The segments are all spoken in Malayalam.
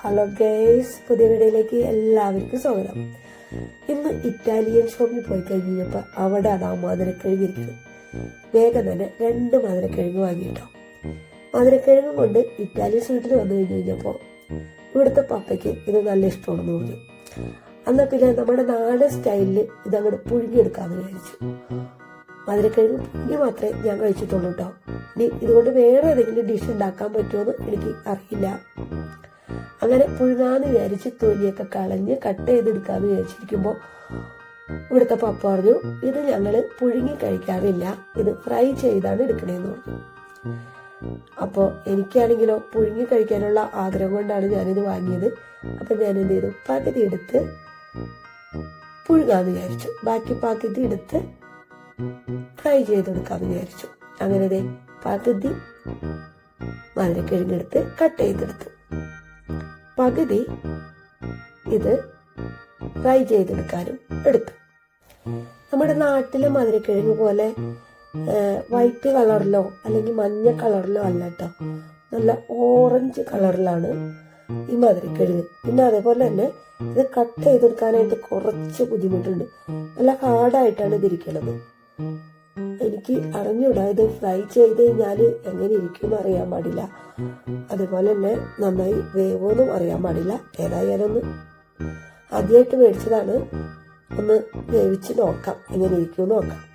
ഹലോ ഗേസ് പുതിയ വീഡിയോയിലേക്ക് എല്ലാവർക്കും സ്വാഗതം. ഇന്ന് ഇറ്റാലിയൻ ഷോപ്പിൽ പോയി കഴിഞ്ഞപ്പോൾ അവിടെ ആ മധുരക്കിഴങ്ങ് ഇരിക്കുന്നത്. വേഗം തന്നെ രണ്ട് മധുരക്കിഴങ്ങ് വാങ്ങിയിട്ടോ. മധുരക്കിഴങ്ങ് കൊണ്ട് ഇറ്റാലിയൻ സ്വീറ്റിൽ വന്നു കഴിഞ്ഞ് കഴിഞ്ഞപ്പോൾ ഇവിടുത്തെ പപ്പയ്ക്ക് ഇത് നല്ല ഇഷ്ടമാണെന്ന് തോന്നി. എന്നാൽ പിന്നെ നമ്മുടെ നാടൻ സ്റ്റൈലിൽ ഇതങ്ങോട്ട് പുഴുങ്ങിയെടുക്കാമെന്ന് വിചാരിച്ചു. മധുരക്കിഴങ്ങ് പുഴുങ്ങി മാത്രമേ ഞാൻ കഴിച്ചിട്ടുള്ളൂ കേട്ടോ ഇനി ഇതുകൊണ്ട് വേറെ ഏതെങ്കിലും ഡിഷ് ഉണ്ടാക്കാൻ പറ്റുമോ എന്ന് എനിക്ക് അറിയില്ല. അങ്ങനെ പുഴുങ്ങാന്ന് വിചാരിച്ച് തൊലിയൊക്കെ കളഞ്ഞ് കട്ട് ചെയ്തെടുക്കാന്ന് വിചാരിച്ചിരിക്കുമ്പോൾ ഇവിടുത്തെ പപ്പ പറഞ്ഞു ഇത് ഞങ്ങൾ പുഴുങ്ങി കഴിക്കാറില്ല. ഇത് ഫ്രൈ ചെയ്താണ് എടുക്കണേന്ന് പറഞ്ഞു. അപ്പോൾ എനിക്കാണെങ്കിലോ പുഴുങ്ങി കഴിക്കാനുള്ള ആഗ്രഹം കൊണ്ടാണ് ഞാനിത് വാങ്ങിയത്. അപ്പം ഞാൻ എന്ത് ചെയ്തു പകുതി എടുത്ത് പുഴുങ്ങാന്ന് വിചാരിച്ചു. ബാക്കി പകുതി എടുത്ത് ഫ്രൈ ചെയ്തെടുക്കാന്ന് വിചാരിച്ചു. അങ്ങനെ പകുതി മധുരക്കിഴങ്ങെടുത്ത് കട്ട് ചെയ്തെടുത്തു. പകുതി ഇത് ഫ്രൈ ചെയ്തെടുക്കാനും എടുത്തു. നമ്മുടെ നാട്ടിലെ മധുരക്കിഴങ്ങ് പോലെ വൈറ്റ് കളറിലോ അല്ലെങ്കിൽ മഞ്ഞ കളറിലോ അല്ല കേട്ടോ നല്ല ഓറഞ്ച് കളറിലാണ് ഈ മധുരക്കിഴങ്ങ്. പിന്നെ അതേപോലെ തന്നെ ഇത് കട്ട് ചെയ്തെടുക്കാനായിട്ട് കുറച്ച് ബുദ്ധിമുട്ടുണ്ട്. നല്ല ഹാർഡായിട്ടാണ് ഇതിരിക്കുന്നത് എനിക്ക് അറിഞ്ഞൂടാ ഇത് ഫ്രൈ ചെയ്ത് കഴിഞ്ഞാൽ എങ്ങനെ ഇരിക്കും അറിയാൻ പാടില്ല. അതുപോലെ തന്നെ നന്നായി വേവോന്നും അറിയാൻ പാടില്ല. ഏതായാലും ഒന്ന് ആദ്യമായിട്ട് മേടിച്ചതാണ്. ഒന്ന് വേവിച്ച് നോക്കാം. എങ്ങനെ ഇരിക്കും നോക്കാം.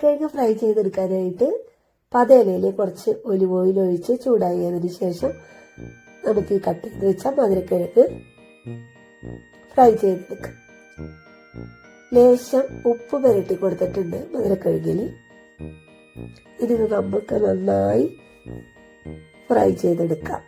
മധുരക്കിഴങ്ങ് ഫ്രൈ ചെയ്തെടുക്കാനായിട്ട് പതേനയിൽ കുറച്ച് ഒലിവ് ഓയിൽ ഒഴിച്ച് ചൂടായതിന് ശേഷം നമുക്ക് ഈ കട്ട് ചെയ്ത് വെച്ച മധുരക്കിഴങ്ങ് ഫ്രൈ ചെയ്തെടുക്കാം. ലേശം ഉപ്പ് പുരട്ടി കൊടുത്തിട്ടുണ്ട് മധുരക്കിഴങ്ങിൽ ഇതിന് നമുക്ക് നന്നായി ഫ്രൈ ചെയ്തെടുക്കാം.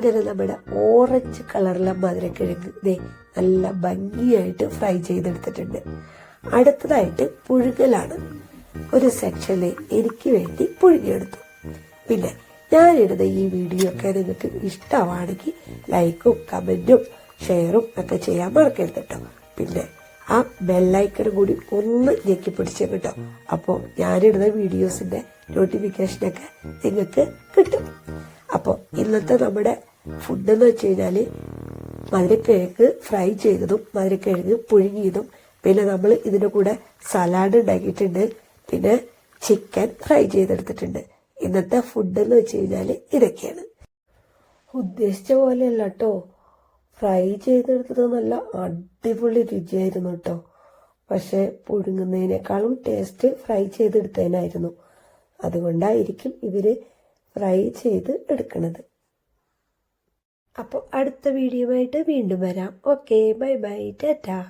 അങ്ങനെ നമ്മുടെ ഓറഞ്ച് കളറിലെ മധുരക്കിഴങ്ങ് ദേ നല്ല ഭംഗിയായിട്ട് ഫ്രൈ ചെയ്തെടുത്തിട്ടുണ്ട്. അടുത്തതായിട്ട് പുഴുങ്ങലാണ് ഒരു സെക്ഷനിൽ എനിക്ക് വേണ്ടി പുഴുങ്ങിയെടുത്തു പിന്നെ ഞാനിടുന്ന ഈ വീഡിയോ ഒക്കെ നിങ്ങൾക്ക് ഇഷ്ടമാണെങ്കിൽ ലൈക്കും കമന്റും ഷെയറും ഒക്കെ ചെയ്യാൻ മറക്കരുത് കേട്ടോ. പിന്നെ ആ ബെല്ലൈക്കണും കൂടി ഒന്ന് ഞെക്കി പിടിച്ചേ കിട്ടും. അപ്പോൾ ഞാനിടുന്ന വീഡിയോസിന്റെ നോട്ടിഫിക്കേഷനൊക്കെ നിങ്ങൾക്ക് കിട്ടും. അപ്പോൾ ഇന്നത്തെ നമ്മുടെ ഫുഡ് എന്ന് വെച്ച് കഴിഞ്ഞാൽ മധുരക്കിഴങ്ങ് ഫ്രൈ ചെയ്തതും മധുരക്കിഴങ്ങ് പുഴുങ്ങിയതും. പിന്നെ നമ്മൾ ഇതിന്റെ കൂടെ സലാഡ് ഉണ്ടാക്കിയിട്ടുണ്ട്. പിന്നെ ചിക്കൻ ഫ്രൈ ചെയ്തെടുത്തിട്ടുണ്ട്. ഇന്നത്തെ ഫുഡ് എന്ന് വെച്ച് കഴിഞ്ഞാൽ ഇതൊക്കെയാണ്. ഉദ്ദേശിച്ച പോലെയല്ല കേട്ടോ ഫ്രൈ ചെയ്തെടുത്തത് നല്ല അടിപൊളി രുചിയായിരുന്നു കേട്ടോ പക്ഷെ പുഴുങ്ങുന്നതിനേക്കാളും ടേസ്റ്റ് ഫ്രൈ ചെയ്തെടുത്തതിനായിരുന്നു. അതുകൊണ്ടായിരിക്കും ഇവർ ഫ്രൈ ചെയ്ത് എടുക്കണത്. അപ്പോൾ അടുത്ത വീഡിയോ ആയിട്ട് വീണ്ടും വരാം. Okay bye bye Tata.